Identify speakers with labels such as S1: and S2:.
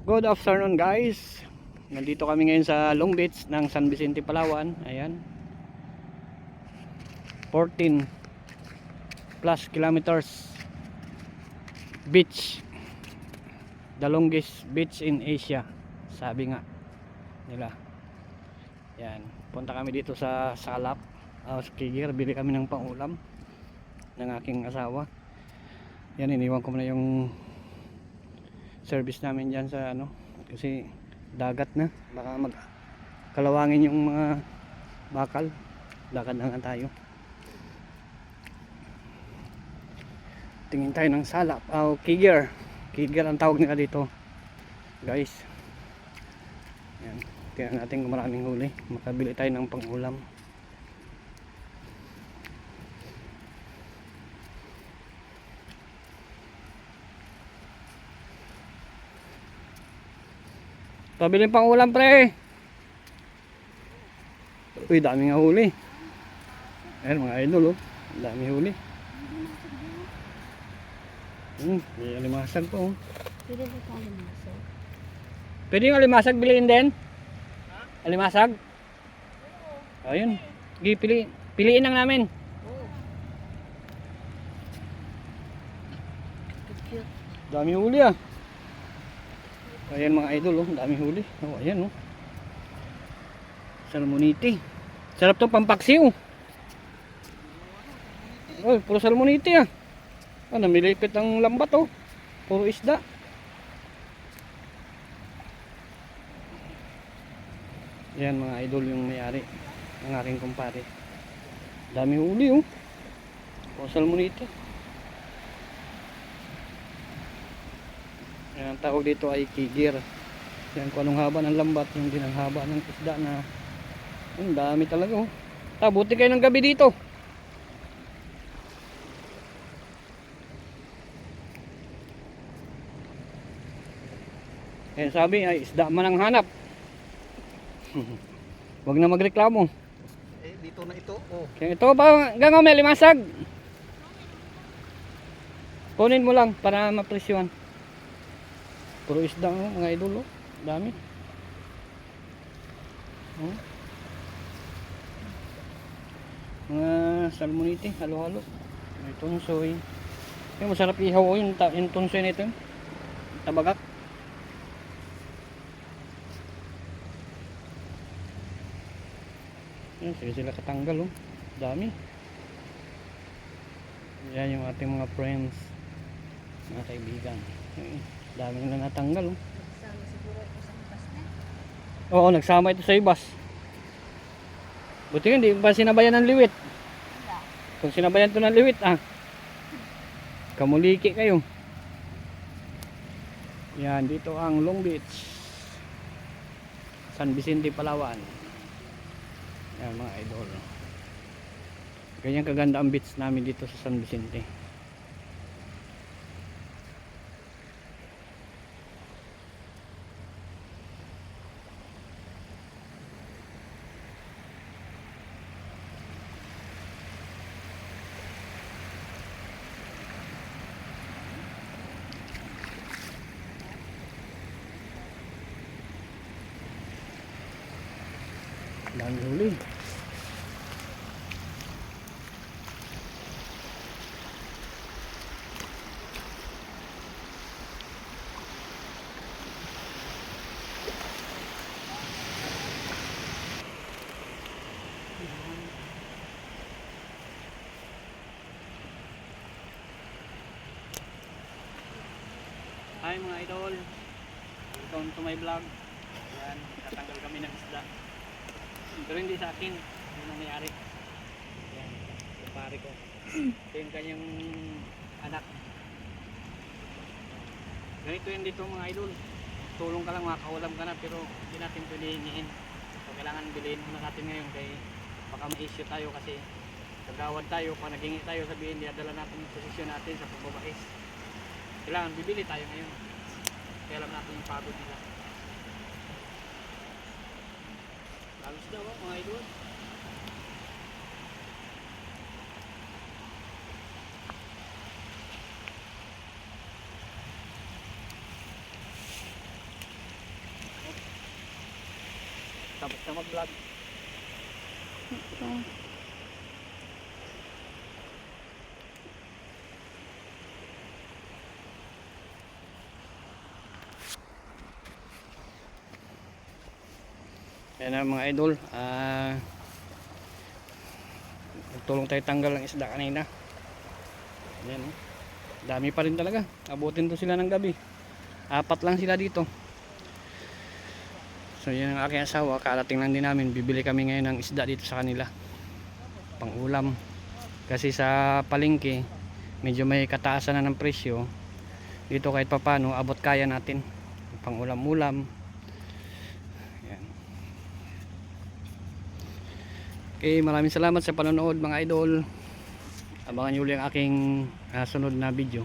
S1: Good afternoon guys. Nandito kami ngayon sa Long Beach ng San Vicente, Palawan. Ayan. 14 plus kilometers beach. The longest beach in Asia. Sabi nga nila. Yan. Punta kami dito sa Salap. Uh, Kigir. Bili kami ng pangulam ng aking asawa. Yan, iniwan ko na yung service namin dyan sa ano kasi dagat na. Baka mag kalawangin yung mga bakal. Lakad na nga tayo. Tingin tayo ng salap oh, kigger kigger ang tawag nila dito. Guys. Yan tingnan natin kung maraming huli. Makabili tayo ng pangulam Pabiling pang ulam pre. Uy, dami nga huli. Ayan mga idol oh. Dami huli. Hmm, may alimasag po oh.
S2: Pwede ba ito alimasag?
S1: Pwede yung alimasag biliin din? Alimasag? Ayun. Sige, pili, piliin lang namin.
S2: Oo. Cute.
S1: Dami huli ah. Ayan mga idol oh, dami huli. Oh, ayan oh. Salmonite. Sarap to pampaksiw. Oh, puro salmonite ah. Ah, namilipit ang lambat oh. Puro isda. Yan mga idol yung may-ari ng aking kumpare. Dami huli oh. Puro salmonite. Yan ang tawag dito ay kigir. Yan kung anong haba ng lambat, yung din ang haba ng isda na ang dami talaga oh. Ta, buti kayo ng gabi dito. Yan sabi ay isda man ang hanap. Huwag na magreklamo.
S3: Eh, dito na ito. Oh.
S1: Kaya ito pa, gango may limasag. Kunin mo lang para mapresyon. Puro isda oh, mga idol oh. Dami. Oh. Mga salmonite, halo-halo. May tunsoy. Yung masarap ihaw oh, yung, yung tunsoy nito. Tabagak. Yan, sige sila katanggal oh. Dami. Yan yung ating mga friends. Mga kaibigan. Ayun, Dami na natanggal oh.
S2: Nagsama siguro ito sa bus na.
S1: Oo, nagsama ito sa ibas. Buti hindi ba sinabayan ng liwit?
S2: Wala.
S1: Kung sinabayan to ng liwit, ah. Kamuliki kayo. Yan, dito ang Long Beach. San Vicente, Palawan. Yan, mga idol. Ganyan kaganda ang beach namin dito sa San Vicente. Dami huli. Hi mga idol. Welcome to my vlog. Yan, tatanggal kami ng isda. Pero hindi sa akin. Yung nangyari. Yan, yung pare ko. Ito yung kanyang anak. Ganito yun dito mga idol. Tulong ka lang, makakawalam ka na, pero hindi natin pwede hingin. So, kailangan bilhin muna natin ngayon kay baka ma-issue tayo kasi kagawad tayo, pag naghingi tayo, sabihin, diadala natin yung posisyon natin sa pagbabais. Kailangan bibili tayo ngayon. Kaya alam natin yung pagod nila. Halos daw oh, mga idol. Tapos na mag-vlog.
S2: Ito.
S1: Yan na mga idol. Ah Nagtulong tayo tanggal ng isda kanina. Yan oh. Dami pa rin talaga. Abutin to sila ng gabi. Apat lang sila dito. So yan ang aking asawa. Karating lang din namin. Bibili kami ngayon ng isda dito sa kanila. Pang ulam. Kasi sa palengke, medyo may kataasan na ng presyo. Dito kahit papano, abot kaya natin. Pang ulam-ulam. Okay, maraming salamat sa panonood mga idol. Abangan nyo ulit ang aking ah, sunod na video.